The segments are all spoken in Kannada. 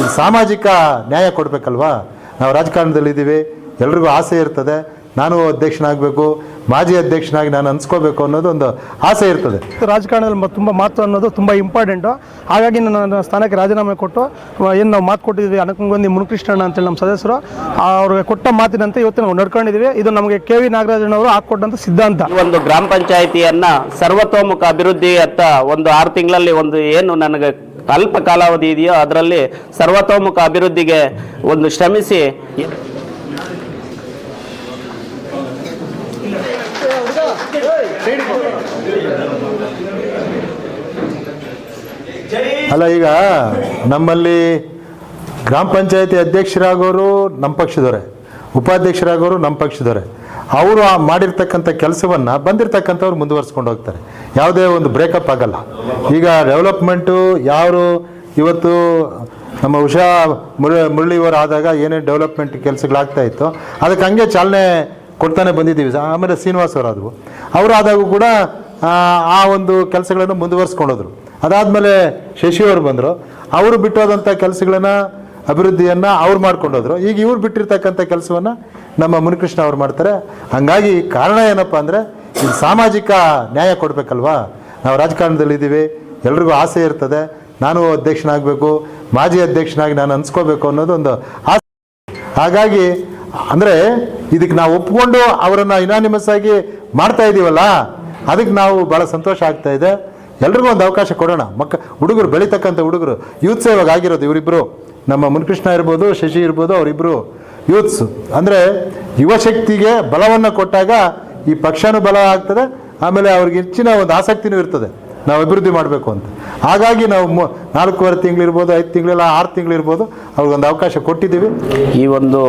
ಇದು ಸಾಮಾಜಿಕ ನ್ಯಾಯ ಕೊಡಬೇಕಲ್ವಾ? ನಾವು ರಾಜಕಾರಣದಲ್ಲಿದ್ದೀವಿ ಎಲ್ರಿಗೂ ಆಸೆ ಇರ್ತದೆ ನಾನು ಅಧ್ಯಕ್ಷನಾಗಬೇಕು ಮಾಜಿ ಅಧ್ಯಕ್ಷನಾಗಿ ನಾನು ಅನ್ಸ್ಕೋಬೇಕು ಅನ್ನೋದು ಒಂದು ಆಸೆ ಇರ್ತದೆ. ರಾಜಕಾರಣದಲ್ಲಿ ತುಂಬ ಮಾತು ಅನ್ನೋದು ತುಂಬ ಇಂಪಾರ್ಟೆಂಟು ಹಾಗಾಗಿ ನನ್ನ ನನ್ನ ಸ್ಥಾನಕ್ಕೆ ರಾಜೀನಾಮೆ ಕೊಟ್ಟು ಏನು ನಾವು ಮಾತು ಕೊಟ್ಟಿದ್ದೀವಿ ಅನಕಂಗೊಂದಿ ಮುನಿಕೃಷ್ಣಣ್ಣ ಅಂತೇಳಿ ನಮ್ಮ ಸದಸ್ಯರು ಅವ್ರಿಗೆ ಕೊಟ್ಟ ಮಾತಿನಂತೆ ಇವತ್ತು ನಾವು ನಡ್ಕೊಂಡಿದ್ದೀವಿ. ಇದು ನಮಗೆ ಕೆ ವಿ ನಾಗರಾಜನವರು ಹಾಕ್ಕೊಟ್ಟಂಥ ಸಿದ್ಧಾಂತ. ಒಂದು ಗ್ರಾಮ ಪಂಚಾಯಿತಿಯನ್ನ ಸರ್ವತೋಮುಖ ಅಭಿವೃದ್ಧಿ ಅತ್ತ ಒಂದು ಆರು ತಿಂಗಳಲ್ಲಿ ಒಂದು ಏನು ನನಗೆ ಅಲ್ಪ ಕಾಲಾವಧಿ ಇದೆಯೋ ಅದರಲ್ಲಿ ಸರ್ವತೋಮುಖ ಅಭಿವೃದ್ಧಿಗೆ ಒಂದು ಶ್ರಮಿಸಿ. ಅಲ್ಲ, ಈಗ ನಮ್ಮಲ್ಲಿ ಗ್ರಾಮ ಪಂಚಾಯತಿ ಅಧ್ಯಕ್ಷರಾಗೋರು ನಮ್ಮ ಪಕ್ಷದವರೇ, ಉಪಾಧ್ಯಕ್ಷರಾಗೋರು ನಮ್ಮ ಪಕ್ಷದವರೇ. ಅವರು ಆ ಮಾಡಿರ್ತಕ್ಕಂಥ ಕೆಲಸವನ್ನು ಬಂದಿರತಕ್ಕಂಥವ್ರು ಮುಂದುವರ್ಸ್ಕೊಂಡು ಹೋಗ್ತಾರೆ. ಯಾವುದೇ ಒಂದು ಬ್ರೇಕಪ್ ಆಗಲ್ಲ. ಈಗ ಡೆವಲಪ್ಮೆಂಟು ಯಾರು ಇವತ್ತು ನಮ್ಮ ಉಷಾ ಮುರ ಮುರಳಿಯವರು ಆದಾಗ ಏನೇನು ಡೆವಲಪ್ಮೆಂಟ್ ಕೆಲಸಗಳಾಗ್ತಾ ಇತ್ತು, ಅದಕ್ಕೆ ಹಂಗೆ ಚಾಲನೆ ಕೊಡ್ತಾನೆ ಬಂದಿದ್ದೀವಿ. ಆಮೇಲೆ ಶ್ರೀನಿವಾಸ್ ಅವರು ಆದಾಗೂ ಕೂಡ, ಆ ಒಂದು ಕೆಲಸಗಳನ್ನು ಮುಂದುವರ್ಸ್ಕೊಂಡೋದ್ರು. ಅದಾದಮೇಲೆ ಶಶಿಯವರು ಬಂದರು. ಅವರು ಬಿಟ್ಟೋದಂಥ ಕೆಲಸಗಳನ್ನ ಅಭಿವೃದ್ಧಿಯನ್ನು ಅವ್ರು ಮಾಡ್ಕೊಂಡೋದ್ರು. ಈಗ ಇವ್ರು ಬಿಟ್ಟಿರ್ತಕ್ಕಂಥ ಕೆಲಸವನ್ನು ನಮ್ಮ ಮುನಿಕೃಷ್ಣ ಅವ್ರು ಮಾಡ್ತಾರೆ. ಹಂಗಾಗಿ ಕಾರಣ ಏನಪ್ಪ ಅಂದರೆ ಇದು ಸಾಮಾಜಿಕ ನ್ಯಾಯ ಕೊಡಬೇಕಲ್ವಾ? ನಾವು ರಾಜಕಾರಣದಲ್ಲಿದ್ದೀವಿ ಎಲ್ರಿಗೂ ಆಸೆ ಇರ್ತದೆ, ನಾನು ಅಧ್ಯಕ್ಷನಾಗಬೇಕು, ಮಾಜಿ ಅಧ್ಯಕ್ಷನಾಗಿ ನಾನು ಅನ್ಸ್ಕೋಬೇಕು ಅನ್ನೋದು ಒಂದು ಆಸೆ. ಹಾಗಾಗಿ, ಅಂದರೆ ಇದಕ್ಕೆ ನಾವು ಒಪ್ಕೊಂಡು ಅವರನ್ನು ಇನಾನಿಮಸ್ ಆಗಿ ಮಾಡ್ತಾ ಇದ್ದೀವಲ್ಲ ಅದಕ್ಕೆ ನಾವು ಭಾಳ ಸಂತೋಷ ಆಗ್ತಾ ಇದೆ. ಎಲ್ರಿಗೂ ಒಂದು ಅವಕಾಶ ಕೊಡೋಣ. ಮಕ್ಕ, ಹುಡುಗರು ಬೆಳೀತಕ್ಕಂಥ ಹುಡುಗರು, ಯೂತ್ ಸೇವಾಗ ಆಗಿರೋದು ಇವರಿಬ್ಬರು ನಮ್ಮ ಮುನಿಕೃಷ್ಣ ಇರ್ಬೋದು, ಶಶಿ ಇರ್ಬೋದು ಅವರಿಬ್ಬರು ಯೂತ್ಸ್. ಅಂದರೆ ಯುವಶಕ್ತಿಗೆ ಬಲವನ್ನು ಕೊಟ್ಟಾಗ ಈ ಪಕ್ಷನೂ ಬಲ ಆಗ್ತದೆ, ಆಮೇಲೆ ಅವ್ರಿಗೆ ಹೆಚ್ಚಿನ ಒಂದು ಆಸಕ್ತಿನೂ ಇರ್ತದೆ. ನಾವು ಅಭಿವೃದ್ಧಿ ಮಾಡಬೇಕು ಅಂತ. ಹಾಗಾಗಿ ನಾವು ನಾಲ್ಕೂವರೆ ತಿಂಗಳಿರ್ಬೋದು, ಐದು ತಿಂಗಳಿಲ್ಲ, ಆರು ತಿಂಗಳಿರ್ಬೋದು, ಅವ್ರಿಗೊಂದು ಅವಕಾಶ ಕೊಟ್ಟಿದ್ದೀವಿ. ಈ ಒಂದು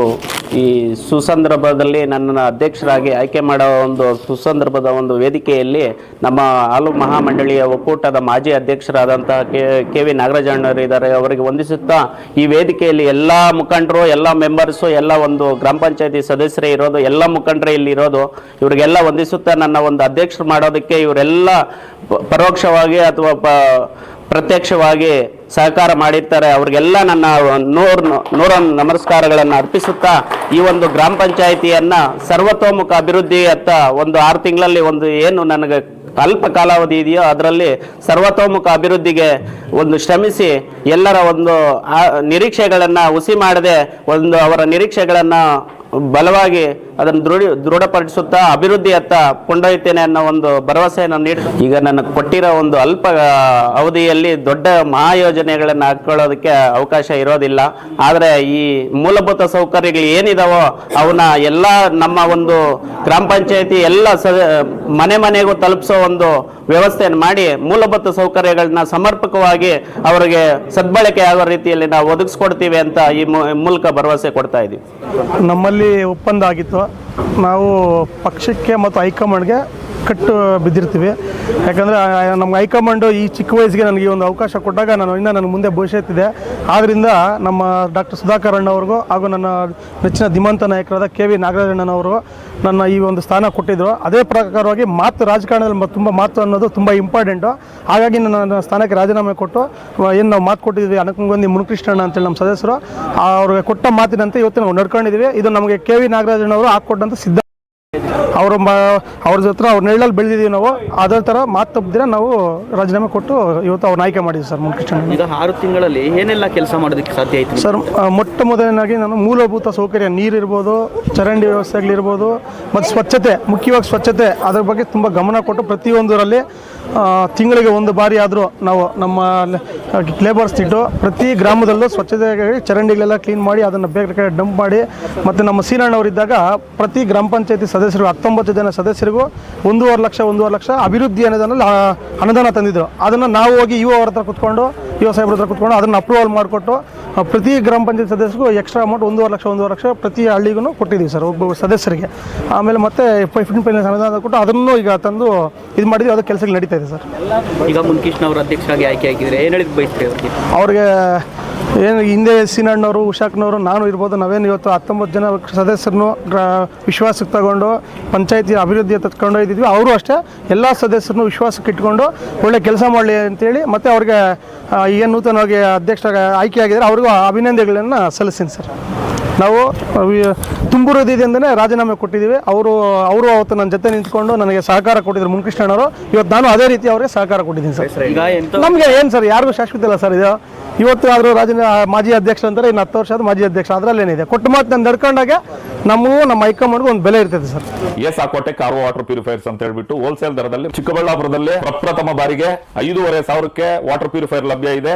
ಈ ಸುಸಂದರ್ಭದಲ್ಲಿ ನನ್ನನ್ನು ಅಧ್ಯಕ್ಷರಾಗಿ ಆಯ್ಕೆ ಮಾಡೋ ಒಂದು ಸುಸಂದರ್ಭದ ಒಂದು ವೇದಿಕೆಯಲ್ಲಿ ನಮ್ಮ ಹಾಲು ಮಹಾಮಂಡಳಿಯ ಒಕ್ಕೂಟದ ಮಾಜಿ ಅಧ್ಯಕ್ಷರಾದಂತಹ ಕೆ ಕೆ ವಿ ನಾಗರಾಜಣ್ಣವರು ಇದ್ದಾರೆ. ಅವರಿಗೆ ವಂದಿಸುತ್ತಾ ಈ ವೇದಿಕೆಯಲ್ಲಿ ಎಲ್ಲ ಮುಖಂಡರು, ಎಲ್ಲ ಮೆಂಬರ್ಸು, ಎಲ್ಲ ಒಂದು ಗ್ರಾಮ ಪಂಚಾಯತಿ ಸದಸ್ಯರೇ ಇರೋದು, ಎಲ್ಲ ಮುಖಂಡರೇ ಇಲ್ಲಿ ಇರೋದು, ಇವರಿಗೆಲ್ಲ ವಂದಿಸುತ್ತಾ ನನ್ನ ಒಂದು ಅಧ್ಯಕ್ಷರು ಮಾಡೋದಕ್ಕೆ ಇವರೆಲ್ಲ ಪರೋಕ್ಷವಾಗಿ ಅಥವಾ ಪ್ರತ್ಯಕ್ಷವಾಗಿ ಸಹಕಾರ ಮಾಡಿರ್ತಾರೆ. ಅವ್ರಿಗೆಲ್ಲ ನನ್ನ ನೂರ್ ನೂರ ನಮಸ್ಕಾರಗಳನ್ನು ಅರ್ಪಿಸುತ್ತಾ ಈ ಒಂದು ಗ್ರಾಮ ಪಂಚಾಯಿತಿಯನ್ನು ಸರ್ವತೋಮುಖ ಅಭಿವೃದ್ಧಿಯತ್ತ ಒಂದು ಆರು ತಿಂಗಳಲ್ಲಿ ಒಂದು ಏನು ನನಗೆ ಅಲ್ಪ ಕಾಲಾವಧಿ ಇದೆಯೋ ಅದರಲ್ಲಿ ಸರ್ವತೋಮುಖ ಅಭಿವೃದ್ಧಿಗೆ ಒಂದು ಶ್ರಮಿಸಿ ಎಲ್ಲರ ಒಂದು ನಿರೀಕ್ಷೆಗಳನ್ನು ಹುಸಿ ಮಾಡದೆ ಒಂದು ಅವರ ನಿರೀಕ್ಷೆಗಳನ್ನು ಬಲವಾಗಿ ಅದನ್ನು ದೃಢ ದೃಢಪಡಿಸುತ್ತಾ ಅಭಿವೃದ್ಧಿಯತ್ತ ಕೊಂಡೊಯ್ತೇನೆ ಅನ್ನೋ ಒಂದು ಭರವಸೆಯನ್ನು ನೀಡಿ ಈಗ ನನಗೆ ಕೊಟ್ಟಿರೋ ಒಂದು ಅಲ್ಪ ಅವಧಿಯಲ್ಲಿ ದೊಡ್ಡ ಮಹಾಯೋಜನೆಗಳನ್ನು ಹಾಕೊಳ್ಳೋದಕ್ಕೆ ಅವಕಾಶ ಇರೋದಿಲ್ಲ. ಆದರೆ ಈ ಮೂಲಭೂತ ಸೌಕರ್ಯಗಳು ಏನಿದಾವೋ ಅವನ್ನ ಎಲ್ಲ ನಮ್ಮ ಒಂದು ಗ್ರಾಮ ಪಂಚಾಯತಿ ಎಲ್ಲ ಮನೆ ಮನೆಗೂ ತಲುಪಿಸೋ ಒಂದು ವ್ಯವಸ್ಥೆಯನ್ನು ಮಾಡಿ ಮೂಲಭೂತ ಸೌಕರ್ಯಗಳನ್ನ ಸಮರ್ಪಕವಾಗಿ ಅವರಿಗೆ ಸದ್ಬಳಕೆ ಆಗೋ ರೀತಿಯಲ್ಲಿ ನಾವು ಒದಗಿಸ್ಕೊಡ್ತೀವಿ ಅಂತ ಈ ಮೂಲಕ ಭರವಸೆ ಕೊಡ್ತಾ ಇದ್ದೀವಿ. ನಮ್ಮಲ್ಲಿ ಒಪ್ಪಂದ ಆಗಿತ್ತು. ನಾವು ಪಕ್ಷಕ್ಕೆ ಮತ್ತು ಹೈಕಮಾಂಡ್ಗೆ ಕಟ್ಟು ಬಿದ್ದಿರ್ತೀವಿ. ಯಾಕಂದರೆ ನಮ್ಮ ಹೈಕಮಾಂಡು ಈ ಚಿಕ್ಕ ವಯಸ್ಸಿಗೆ ನನಗೆ ಒಂದು ಅವಕಾಶ ಕೊಟ್ಟಾಗ ನಾನು ಇನ್ನೂ ನನ್ನ ಮುಂದೆ ಭವಿಷ್ಯತ್ತಿದೆ ಆದ್ದರಿಂದ ನಮ್ಮ ಡಾಕ್ಟರ್ ಸುಧಾಕರ್ ಅಣ್ಣವ್ರಿಗೂ ಹಾಗೂ ನನ್ನ ನೆಚ್ಚಿನ ದಿಮಂತ ನಾಯಕರಾದ ಕೆ ವಿ ನಾಗರಾಜಣ್ಣನವರು ನನ್ನ ಈ ಒಂದು ಸ್ಥಾನ ಕೊಟ್ಟಿದ್ದರು ಅದೇ ಪ್ರಕಾರವಾಗಿ ಮಾತು ರಾಜಕಾರಣದಲ್ಲಿ ತುಂಬ ಮಾತು ಅನ್ನೋದು ತುಂಬ ಇಂಪಾರ್ಟೆಂಟು ಹಾಗಾಗಿ ನನ್ನ ಸ್ಥಾನಕ್ಕೆ ರಾಜೀನಾಮೆ ಕೊಟ್ಟು ಏನು ನಾವು ಮಾತು ಕೊಟ್ಟಿದ್ವಿ ಅನಕಂಗೊಂದಿ ಮುನಿಕೃಷ್ಣಣ್ಣ ಅಂತೇಳಿ ನಮ್ಮ ಸದಸ್ಯರು, ಅವ್ರಿಗೆ ಕೊಟ್ಟ ಮಾತಿನಂತೆ ಇವತ್ತು ನಾವು ನಡ್ಕೊಂಡಿದ್ದೀವಿ. ಇದು ನಮಗೆ ಕೆ ವಿ ನಾಗರಾಜಣ್ಣವರು ಹಾಕ್ಕೊಟ್ಟಂಥ ಸಿದ್ಧ ಅವರು ಮ ಅವ್ರ ಜೊತೆ ಅವ್ರ ನೆರಳಲ್ಲಿ ಬೆಳೆದಿದ್ದೀವಿ ನಾವು ಅದೇ ಥರ ಮಾತು ತಪ್ಪಿದ್ರೆ ನಾವು ರಾಜೀನಾಮೆ ಕೊಟ್ಟು ಇವತ್ತು ಅವ್ರನ್ನ ಆಯ್ಕೆ ಮಾಡಿದ್ವಿ ಸರ್ ಮುನ್ಕೃಷ್ಣ ಈಗ ಆರು ತಿಂಗಳಲ್ಲಿ ಏನೆಲ್ಲ ಕೆಲಸ ಮಾಡೋದಕ್ಕೆ ಸಾಧ್ಯ ಆಯಿತು ಸರ್ ಮೊಟ್ಟ ಮೊದಲನೇದಾಗಿ ನಾನು ಮೂಲಭೂತ ಸೌಕರ್ಯ ನೀರಿರ್ಬೋದು ಚರಂಡಿ ವ್ಯವಸ್ಥೆಗಳಿರ್ಬೋದು ಮತ್ತು ಸ್ವಚ್ಛತೆ ಮುಖ್ಯವಾಗಿ ಸ್ವಚ್ಛತೆ ಅದ್ರ ಬಗ್ಗೆ ತುಂಬ ಗಮನ ಕೊಟ್ಟು ಪ್ರತಿಯೊಂದರಲ್ಲಿ ತಿಂಗಳಿಗೆ ಒಂದು ಬಾರಿ ಆದರೂ ನಾವು ನಮ್ಮ ಲೇಬರ್ಸ್ ಇಟ್ಟು ಪ್ರತಿ ಗ್ರಾಮದಲ್ಲೂ ಸ್ವಚ್ಛತೆಗಾಗಿ ಚರಂಡಿಗಳೆಲ್ಲ ಕ್ಲೀನ್ ಮಾಡಿ ಅದನ್ನು ಬೇರೆ ಡಂಪ್ ಮಾಡಿ. ಮತ್ತು ನಮ್ಮ ಸೀನಣ್ಣವರಿದ್ದಾಗ ಪ್ರತಿ ಗ್ರಾಮ ಪಂಚಾಯತಿ ಸದಸ್ಯರು, ಹತ್ತೊಂಬತ್ತು ಜನ ಸದಸ್ಯರಿಗೂ ಒಂದೂವರೆ ಲಕ್ಷ ಒಂದೂವರೆ ಲಕ್ಷ ಅಭಿವೃದ್ಧಿ ಅನ್ನೋದನ್ನು ಅನುದಾನ ತಂದಿದ್ದರು ಅದನ್ನು ನಾವು ಹೋಗಿ ಇವು ಅವ್ರ ಹತ್ರ ಕುತ್ಕೊಂಡು ಇಒ ಸಾಹೇಬ್ರ ಹತ್ರ ಕುತ್ಕೊಂಡು ಅದನ್ನು ಅಪ್ರೂವಲ್ ಮಾಡಿಕೊಟ್ಟು ಪ್ರತಿ ಗ್ರಾಮ ಪಂಚಾಯತ್ ಸದಸ್ಯರಿಗೂ ಎಕ್ಸ್ಟ್ರಾ ಅಮೌಂಟ್ ಒಂದೂವರೆ ಲಕ್ಷ ಒಂದೂವರೆ ಲಕ್ಷ ಪ್ರತಿ ಹಳ್ಳಿಗೂ ಕೊಟ್ಟಿದ್ದೀವಿ ಸರ್ ಒಬ್ಬ ಸದಸ್ಯರಿಗೆ. ಆಮೇಲೆ ಮತ್ತೆ ಫಿಫ್ಟೀನ್ ಪೈನ್ ಅನುದಾನ ಕೊಟ್ಟು ಅದನ್ನು ಈಗ ತಂದು ಇದು ಮಾಡಿದ್ವಿ ಅದು ಕೆಲಸಕ್ಕೆ ನಡೀತಾ ಇದೆ ಸರ್. ಈಗ ಮುನ್ಕೃಷ್ಣ ಅವರು ಅಧ್ಯಕ್ಷರಾಗಿ ಆಯ್ಕೆ ಆಗಿದ್ರೆ ಏನು ಹೇಳಿದ್ ಬಯಸ್ತೀವಿ ಅವ್ರಿಗೆ? ಅವ್ರಿಗೆ ಏನು ಹಿಂದೆ ಸೀನಣ್ಣವರು ಉಷಾಕ್ನವರು ನಾನು ಇರ್ಬೋದು ನಾವೇನು ಇವತ್ತು ಹತ್ತೊಂಬತ್ತು ಜನ ಸದಸ್ಯರನ್ನು ವಿಶ್ವಾಸಕ್ಕೆ ತಗೊಂಡು ಪಂಚಾಯತಿ ಅಭಿವೃದ್ಧಿ ಇದ್ದಿದ್ವಿ ಅವರು ಅಷ್ಟೇ ಎಲ್ಲ ಸದಸ್ಯರನ್ನು ವಿಶ್ವಾಸಕ್ಕೆ ಇಟ್ಕೊಂಡು ಒಳ್ಳೆ ಕೆಲಸ ಮಾಡಲಿ ಅಂತೇಳಿ ಮತ್ತು ಅವ್ರಿಗೆ ಆ, ನೂತನವಾಗಿ ಆಯ್ಕೆ ಆಯ್ಕೆಯಾಗಿದ್ದಾರೆ ಅವ್ರಿಗೂ ಅಭಿನಂದನೆಗಳನ್ನು ಸಲ್ಲಿಸ್ತೀನಿ ಸರ್. ನಾವು ವಿ- ತುಂಬು ಹೃದಯದಿಂದನೇ ರಾಜೀನಾಮೆ ಕೊಟ್ಟಿದ್ದೀವಿ. ಅವರು ಅವರು ಅವತ್ತು ನನ್ನ ಜೊತೆ ನಿಂತ್ಕೊಂಡು ನನಗೆ ಸಹಕಾರ ಕೊಟ್ಟಿದ್ರು ಮುನ್ಕೃಷ್ಣಣ್ಣವರು ಇವತ್ತು ನಾನು ಅದೇ ರೀತಿ ಅವರಿಗೆ ಸಹಕಾರ ಕೊಟ್ಟಿದ್ದೀನಿ ಸರ್. ಈಗ ಎಂತ ನಮಗೆ ಏನು ಸರ್ ಯಾರಿಗೂ ಶಾಶ್ವತ ಇಲ್ಲ ಸರ್ ಇದು. ಇವತ್ತು ಆದರೂ ರಾಜೀನಾ ಮಾಜಿ ಅಧ್ಯಕ್ಷ ಅಂತಾರೆ ಇನ್ನು ಹತ್ತು ವರ್ಷ ಆದ ಮಾಜಿ ಅಧ್ಯಕ್ಷ ಅದರಲ್ಲೇನಿದೆ ಕೊಟ್ಟು ಮಾತು ನಾನು ನಡ್ಕೊಂಡಾಗ ನಮಗೂ ನಮ್ಮ ಹೈಕಮಾಂಡ್ಗೂ ಒಂದು ಬೆಲೆ ಇರ್ತದೆ ಸರ್. ಎಸ್ ಆಕೋಟೆ ಕಾರ್ ವಾಟರ್ ಪ್ಯೂರಿಫೈರ್ಸ್ ಅಂತ ಹೇಳ್ಬಿಟ್ಟು ಹೋಲ್ಸೇಲ್ ದರದಲ್ಲಿ ಚಿಕ್ಕಬಳ್ಳಾಪುರದಲ್ಲಿ ಪ್ರಪ್ರಥಮ ಬಾರಿಗೆ ಐದೂವರೆ ಸಾವಿರಕ್ಕೆ ವಾಟರ್ ಪ್ಯೂರಿಫೈರ್ ಲಭ್ಯ ಇದೆ.